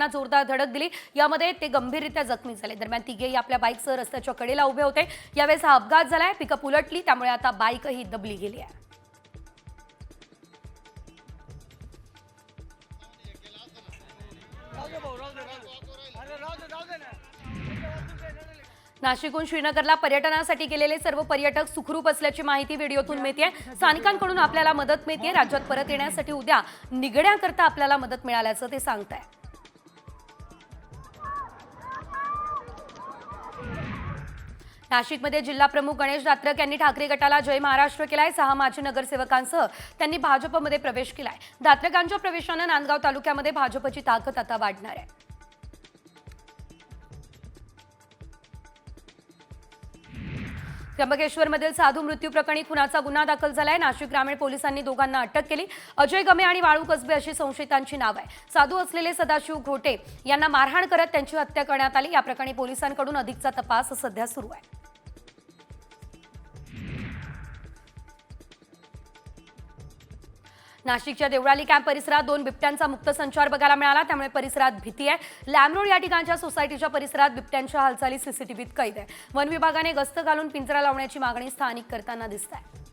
त्यांना जोरदार धडक दिली. यामध्ये ते गंभीररित्या जखमी झाले. दरम्यान तिघेही आपल्या बाईकसह रस्त्याच्या कडेला उभे होते. यावेळेस हा अपघात झालाय. पिकअप उलटली. त्यामुळे आता बाईकही दबली गेली आहे. नाशिकहून श्रीनगरला पर्यटनासाठी गेलेले सर्व पर्यटक सुखरूप असल्याची माहिती व्हिडिओतून मिळते स्थानिकांकडून आपल्याला मदत मिळते राज्यात परत येण्यासाठी उद्या निघण्याकरता आपल्याला मदत मिळाल्याचं ते सांगत नाशिकमध्ये जिल्हा प्रमुख गणेश दात्रक यांनी ठाकरे गटाला जय महाराष्ट्र केलाय. सहा माजी नगरसेवकांसह त्यांनी भाजपमध्ये प्रवेश केलाय. दात्रकांच्या प्रवेशानं नांदगाव तालुक्यामध्ये भाजपची ताकद आता वाढणार आहे. त्र्यंबकेश्वरमधील साधू मृत्यू प्रकरणी खुनाचा गुन्हा दाखल झालाय. नाशिक ग्रामीण पोलिसांनी दोघांना अटक केली. अजय गमे आणि वाळू कसबे अशी संशयितांची नाव आहे. साधू असलेले सदाशिव घोटे यांना मारहाण करत त्यांची हत्या करण्यात आली. या प्रकरणी पोलिसांकडून अधिकचा तपास सध्या सुरू आहे. नाशिकच्या देवळाली कॅम्प परिसरात दोन बिबट्यांचा मुक्त संचार बघायला मिळाला. त्यामुळे परिसरात भीती आहे. लॅमरोड या ठिकाणच्या सोसायटीच्या परिसरात बिबट्यांच्या हालचाली सीसीटीव्हीत कैद आहे. वन विभागाने गस्त घालून पिंजरा लावण्याची मागणी स्थानिक करताना दिसत आहे.